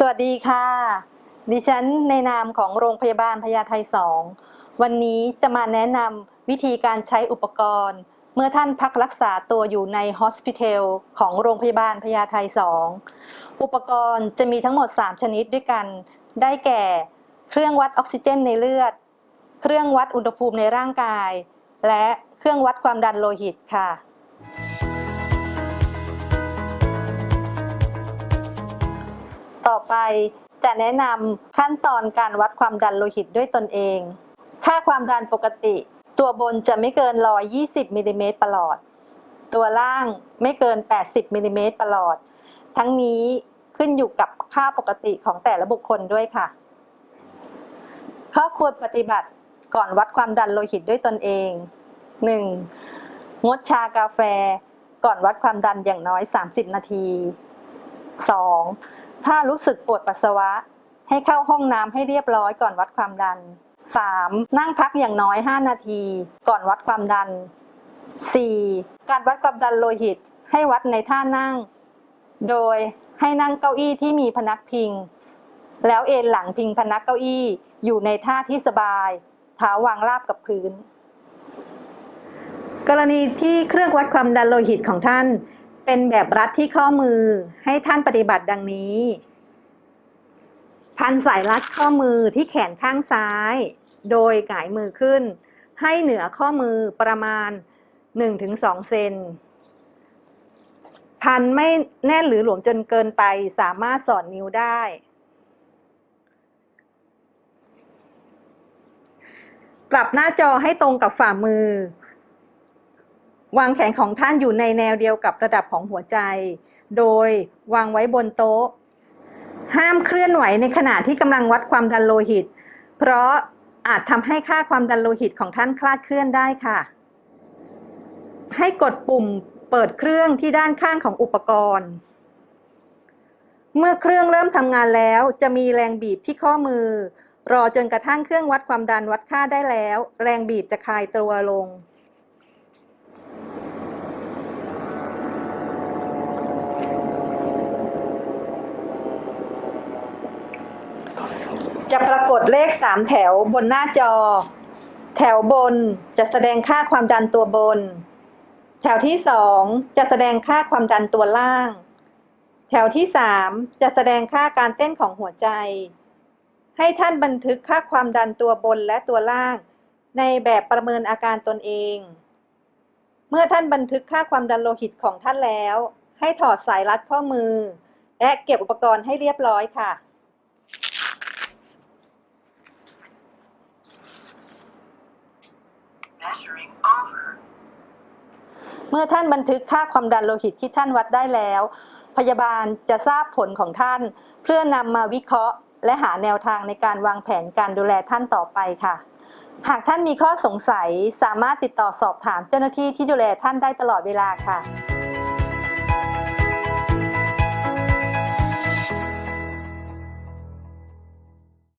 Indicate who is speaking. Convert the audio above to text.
Speaker 1: สวัสดีค่ะ ดิฉันในนามของโรงพยาบาลพญาไท2วันนี้จะมาแนะนำวิธีการใช้อุปกรณ์ เมื่อท่านพักรักษาตัวอยู่ในฮอสพิทอลของโรงพยาบาลพญาไท2อุปกรณ์จะมีทั้งหมด 3 ชนิดด้วยกัน ได้แก่ เครื่องวัดออกซิเจนในเลือด เครื่องวัดอุณหภูมิในร่างกาย และเครื่องวัดความดันโลหิตค่ะ ไป จะแนะนำขั้นตอนการวัดความดันโลหิตด้วยตนเอง ค่าความดันปกติ ตัวบนจะไม่เกิน 120มิลลิเมตรประหลอด ตัวล่างไม่เกิน 80มิลลิเมตรประหลอด ทั้งนี้ขึ้นอยู่กับค่าปกติของแต่ละบุคคลด้วยค่ะ ข้อควรปฏิบัติก่อนวัดความดันโลหิตด้วยตนเอง 1. งดชากาแฟก่อนวัดความดันอย่างน้อย 30 นาที 2. ถ้ารู้สึกปวดปัสสาวะ ให้เข้าห้องน้ำให้เรียบร้อยก่อนวัดความดัน 3. นั่งพักอย่างน้อย 5 นาที ก่อนวัดความดัน 4. การวัดความดันโลหิต ให้วัดในท่านั่ง โดยให้นั่งเก้าอี้ที่มีพนักพิง แล้วเอนหลังพิงพนักเก้าอี้อยู่ในท่าที่สบายเท้าวางราบกับพื้น กรณีที่เครื่องวัดความดันโลหิตของท่าน เป็นแบบรัดที่ข้อมือให้ท่านปฏิบัติดังนี้ พันสายรัดข้อมือที่แขนข้างซ้าย โดยหงายมือขึ้น ให้เหนือข้อมือประมาณ 1-2 เซนพันไม่แน่นหรือหลวมจนเกินไปสามารถสอดนิ้วได้ปรับหน้าจอให้ตรงกับฝ่ามือ วางแขนของท่านอยู่ในแนวเดียวกับระดับของหัวใจ โดยวางไว้บนโต๊ะ ห้ามเคลื่อนไหวในขณะที่กำลังวัดความดันโลหิต เพราะอาจทำให้ค่าความดันโลหิตของท่านคลาดเคลื่อนได้ค่ะ ให้กดปุ่มเปิดเครื่องที่ด้านข้างของอุปกรณ์ เมื่อเครื่องเริ่มทำงานแล้ว จะมีแรงบีบที่ข้อมือ รอจนกระทั่งเครื่องวัดความดันวัดค่าได้แล้ว แรงบีบจะคลายตัวลง จะปรากฏเลข 3 แถวบนหน้าจอ แถวบนจะแสดงค่าความดันตัวบน แถวที่ 2 จะแสดงค่าความดันตัวล่าง แถวที่ 3 จะแสดงค่าการเต้นของหัวใจ ให้ท่านบันทึกค่าความดันตัวบนและตัวล่าง ในแบบประเมินอาการตนเอง เมื่อท่านบันทึกค่าความดันโลหิตของท่านแล้ว ให้ถอดสายรัดข้อมือ และเก็บอุปกรณ์ให้เรียบร้อยค่ะ เมื่อท่านบันทึกค่าความดันโลหิตที่ท่านวัดได้แล้ว พยาบาลจะทราบผลของท่าน เพื่อนำมาวิเคราะห์ และหาแนวทางในการวางแผนการดูแลท่านต่อไปค่ะ หากท่านมีข้อสงสัยสามารถติดต่อสอบถามเจ้าหน้าที่ที่ดูแลท่านได้ตลอดเวลาค่ะ